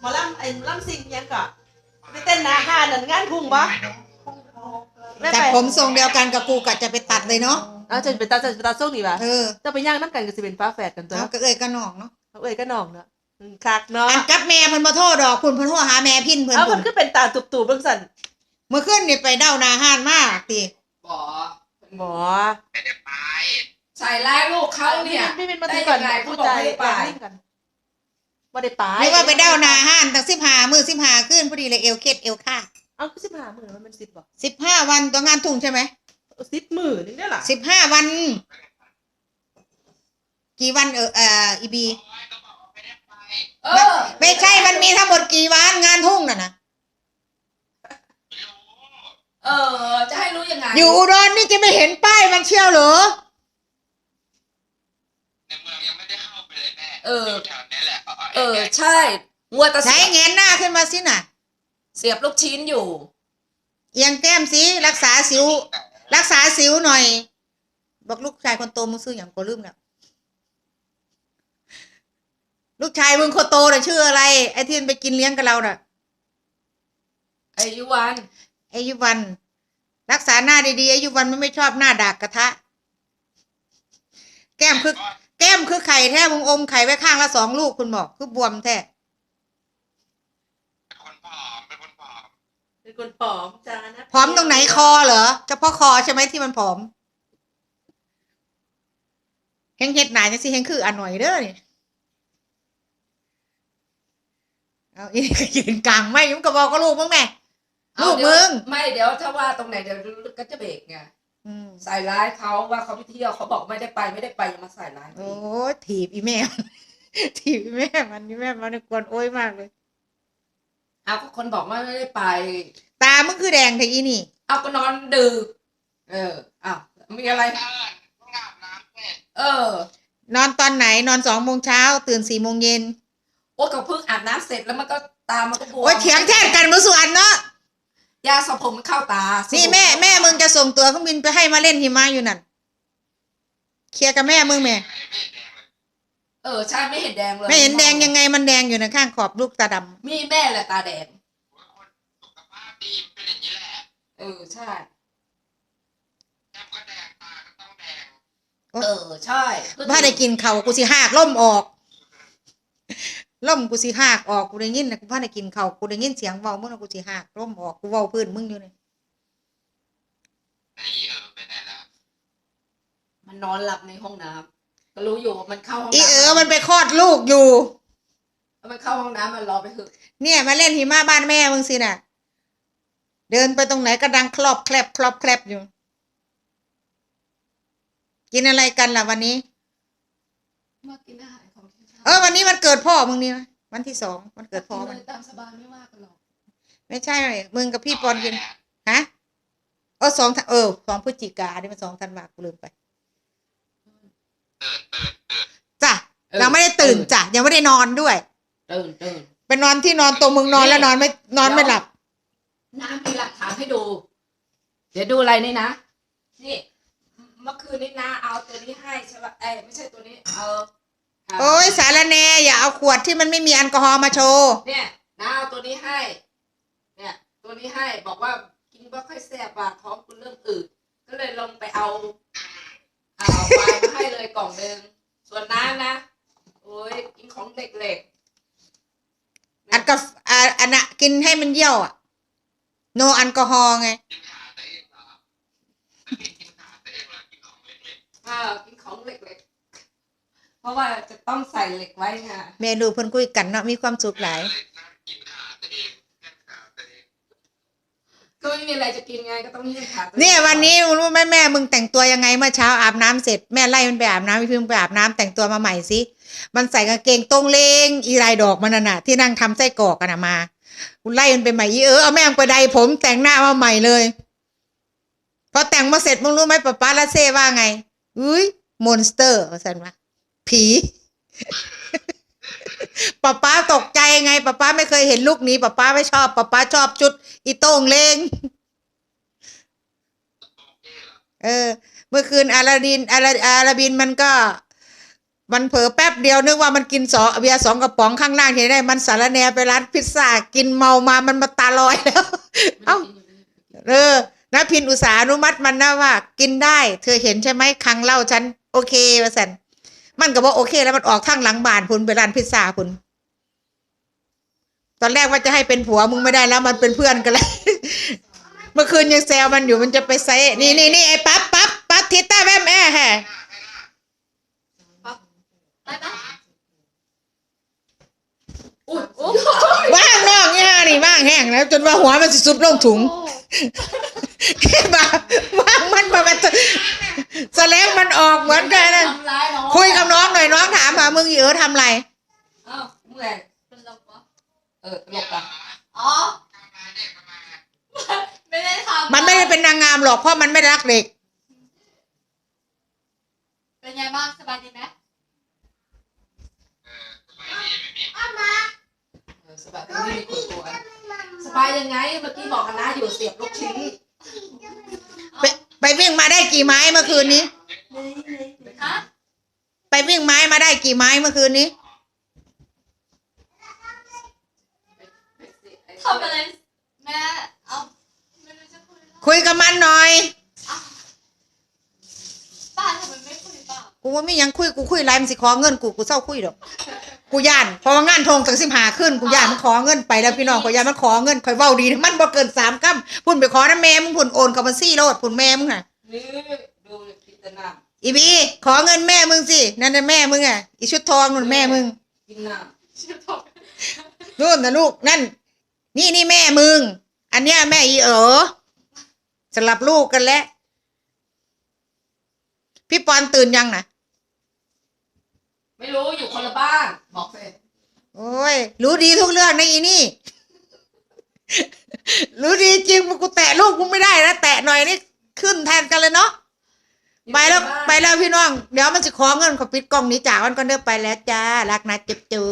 หมอลำไอ้ลำซิงยังก็ไปเต้นหนาห้านนั่นงานพุ่งบ่ได้จากไปผมทรงเดียวกันกับกูกะจะไปตัดเลยเนาะเอาจะไปตาจะไปตาส่งนี่บ่เออเจะไปย่างน้ำกันก็สิเป็นฟ้าแฝดกันตัวเอาก็เอ้ยก็น้องเนาะเอาเอ้ยก็น้องเนาะอืมคักเนาะอันกับแม่เพิ่นบ่โทษดอกเพิ่นเพิ่นโทรหาแม่พินเพิ่นเอาเพิ่มันนก็เป็นตาตุบๆเบิ่งสั่นเมื่อคืนนี่ไปเด้านาห้านมากติบ่หมอไม่ได้ไปใส่ร้ายลูกเขาเนี่ย พี่เป็นมาได้ตีก่อนยังไงผู้เขาบอกใจไม่ได้ไปอยากเล่นกัน บ่ได้ไปนึกว่าไปเด้านาห้านตั้ง15มื้อ15คืนพอดีเลยเอวเคล็ดเอวค่าเอาคือสิบห้าหมื่นมันเป็นสิบบ่15วันตัวงานทุ่งใช่ไหมสิบหมื่นนี่ได้หรอ15วัน กี่วันเออเอ่ออีบีโอ้ยก็บอกว่าไม่ได้ไปเออไม่ใช่มันมีทั้งหมดกี่วันงานทุ่งน่ะนะไม่รู้เออ จะให้รู้ยังไงอยู่อุดรนี่จะไม่เห็นป้ายมันเชี่ยวเหรอในเมืองยังไม่ได้เข้าไปเลยแม่เออ เออ ใช่มัวแต่ใช้เสียบแงนหน้าขึ้นมาสิน่ะเสียบลูกชิ้นอยู่ เอียงแก้มสิรักษาสิว รักษาสิวหน่อย บอกลูกชายคนโตมึงซื้ออย่างกูลืมแล้วลูกชายมึงคนโตน่ะชื่ออะไร ไอ้ที่มันไปกินเลี้ยงกับเราน่ะ ไอ้ยุวัน ไอ้ยุวัน รักษาหน้าดีๆไอ้ยุวันมันไม่ชอบหน้าดากกระทะ แก้มคือ แก้มคือไข่แท้มึงอมไข่ไว้ข้างละสองลูกคุณบอกคือบวมแท้เป็นคนผอมเป็นคนผอมเป็นคนผอมจ้านะผอมตรงไหนคอเหรอเฉพาะคอใช่ไหมที่มันผอมเฮงเฮ็ดหนาจังสิเฮงคืออันหน่อยเด้อนี่เอาอีนี่ก็ยืนกลางไม่มึงก็บอกก็ลูกมึงแม่เอาลูกเดี๋ยวมึง ไม่เดี๋ยวถ้าว่าตรงไหนเดี๋ยวก็จะเบรกไงอืม ใส่ร้ายเขาว่าเขาไปเที่ยวเขาบอกไม่ได้ไปไม่ได้ไปอย่ามาใส่ร้ายโอ้ยถีบอีแม่ ถีบอีแม่มันอีแม่มันกวนโอ้ยมากเลยเอาก็คนบอกว่าไม่ได้ไป ตามึงคือแดงแต่อีนี่ เอาก็นอนดึกเอออ้าวมีอะไรเดินเพิ่งอาบน้ำเสร็จเออ นอนตอนไหนนอนสองโมงเช้าตื่นสี่โมงเย็นโอ้ก็เพิ่งอาบน้ำเสร็จแล้วมันก็ตามันก็บวมโอ้ยเถียงแท่งกันมาสุอันเนาะ ยาสระผมมันเข้าตานี่สรุปแม่แม่มึงจะส่งตัวเครื่องบินไปให้มาเล่นหิมะอยู่นั่นเคลียร์กับแม่มึงแม่ไงไม่แดงเลยเออใช่ไม่เห็นแดงเลยไม่เห็นแดงยังไงมันแดงอยู่นะข้างขอบลูกตาดำมีแม่แหละตาแดงโอ้ยคนสุขภาพดีมันเป็นอย่างนี้แหละเออใช่ แก้มก็แดงตาก็ต้องแดง เออใช่ถ้าได้กินเขาวกูสิหักล่มออก ล่มกูสิหักออกกูได้ยินนะกูพาได้กินเขาวกูได้ยินเสียงเว้ามึงนะกูสิหักล่มออกกูเว้าพื้นมึงอยู่นี่ไหนเออไปไหนละมันนอนหลับในห้องน้ำก็รู้อยู่ว่ามันเข้าห้องอีน้ำเออมันไปคลอดลูกอยู่ มันเข้าห้องน้ำมันรอไปเถอะเนี่ยมาเล่นหิมะบ้านแม่มึงสิน่ะ เดินไปตรงไหนก็ดังคลอบแคลบคลอบแคลบอยู่ กินอะไรกันล่ะวันนี้มากินอาหารของที่ เออวันนี้วันเกิดพ่อมึงนี่นะวันที่สองวันเกิดพ่อกิมันนเลยตามสบายไม่ว่ากันหรอกไม่ใช่มึงกับพี่ปอนกินฮะเออสองธันเออสองพฤศจิกาเนี่ยมันสองธันวากูลืมไปตื่นตื่นตื่นจ้ะยังไม่ได้ตื่นจ้ะยังไม่ได้นอนด้วยตื่นตื่นเป็นนอนที่นอนตรงมึงนอนแล้วนอนไม่นอนไม่หลับน้ำมีหลักฐานให้ดู เดี๋ยวดูอะไรนี่นะนี่เมื่อคืนนี้นะเอาตัวนี้ให้ใช่ป่ะเอ้ยไม่ใช่ตัวนี้เอาเอา โอ้ยสารแหนอย่าเอาขวดที่มันไม่มีแอลกอฮอล์มาโชว์เนี่ยนะเอาตัวนี้ให้ เนี่ย ตัวนี้ให้บอกว่ากินบ่ค่อยแซ่บว่ะท้องคุณเริ่มอืดก็เลยลงไปเอาเอาไวน์มาให้เลยกล่องหนึ่งส่วนน้ำนะโอ้ยกินของเด็กๆอันกาแฟอ่าอันน่ะกินให้มันเยี่ยวอะโนแอลกอฮอล์ไงกินขาตัวเองเหรอไม่ได้กินขาตัวเองเหรอกินของเล็กอ่ากินของเล็กๆเพ ราะว่าจะต้องใส่เหล็กไว้ไงแม่ลูกเพิ่นคุยกันเนาะมีความสุขหลายเลยน่ากินขาตัวเองแก้มขาตัวเองก็ไม่มีอะไรจะกินไงก็ต้องยื่นขาตัวองเนี่ยวันนี้มึงรู้ไหมแม่มึงแต่งตัวยังไงเมื่อเช้าอาบน้ำเสร็จแม่ไล่มันไปอาบน้ำพี่พึ่งไปอาบน้ำแต่งตัวมาใหม่สิมันใส่กางเกงตรงเลงอีลายดอกมันน่ะนะที่นั่งทำไส้กรอกกันนะมากูไล่มันไปใหม่อีเออเอาแม่งไปใดผมแต่งหน้ามาใหม่เลยพอแต่งมาเสร็จมึงรู้ไหมป้าป้าลาเซ่ว่าไงอุ้ยมอนสเตอร์สันวะ ผีป้าป้าตกใจไงป้าป้าไม่เคยเห็นลูกนี้ป้าป้าไม่ชอบป้าป้าชอบชุด อีโต้งเลงเออ เมื่อคืนอาราดินอาราอาราบินมันก็ มันเผลอแป๊บเดียวนึกว่ามันกินสองเบียร์สองกระป๋องข้างล่างเห็นได้ มันสารแนไปร้านพิซซ่ากินเมามามันมาตาลอยแล้ว เอ้าเออนะพินอุตสาหอนุมัติมันนะว่า กินได้ เธอเห็นใช่ไหมครั้งเล่าฉัน โอเคว่าสัน มันก็บอกโอเค แล้วมันออกทางหลังบ้านพุ่นไปร้านพิซซ่าพุ่นตอนแรกว่าจะให้เป็นผัวมึงไม่ได้แล้วมันเป็นเพื่อนกันแล้วเมื่อคืนยังแซวมันอยู่มันจะไปไซะนี่นี่นี่ไอ้ปั๊บปั๊บปั๊บทิต้าแม่แม่แฮะไปปะอุ้ยโอ้ว่างนอกนี่ฮะนี่ว่างแห้งแล้ว จนว่าหัวมันสิซุบลงถุงบ้าว่างมันมามันจะ แสลงมันออกเหมือนกันนะทำร้ายน้องคุยกับน้องหน่อยน้องถามหามึงอีเออทำอะไรเอ้ามึงแหละเป็นลมปะเออตลกอะอ๋อไม่ได้ทำมันไม่ได้เป็นนางงามหรอกเพราะมันไม่รักเด็ก เป็นไงบ้างสบายดีไหมเออสบายไม่มีคนกลัวสบายยังไงเมื่อกี้บอกกันนะอยู่เสียบลูกชิ้นไปไป วิ่งมาได้กี่ไม้เมื่อคืนนี้ ไปวิ่งไม้มาได้กี่ไม้เมื่อคืนนี้ทำอะไรแม่เอาคุยกับมันหน่อยป้าทำไมไม่คุยปล่ากูว่าไม่ยังคุยกูคุยไรมันสิขอเงินกูกูเศร้าคุยดอกกูย่านเพราะว่างานทงถึงสิบหาขึ้นกูย่านมันขอเงินไปแล้วพี่น้องกูย่านมันขอเงินคอยเว้าดีมันบ่เกินสามกัมพุ่นไปขอนะแม่มึงพุ่นโอนกับมันซี่โลดพุ่นแม่มึงอะ นี่ดูพิจารณาอีบีขอเงินแม่มึงสิ นั่นน่ะแม่มึงอะอีชุดทองนู่นแม่มึงกินน้ชื่อทอกนู่นนะลูกนั่น นี่นี่แม่มึง อันเนี้ยแม่อีเอ๋อสลับลูกกันแล้ว พี่ปอนตื่นยังนะำไม่รู้อยู่คนละบ้านบอกเลยโอ้ย รู้ดีทุกเรื่องนะอีนี่ รู้ดีจริงมึงกูแตะลูกกูไม่ได้นะแตะหน่อยนี่ ขึ้นแทนกันเลยเนาะไปแล้วไปแล้วพี่น้อง เดี๋ยวมันจะขอเงินขอปิดกล้องนี้จากมันก็เดินไปแล้วจ้ารักนะเจ็บจู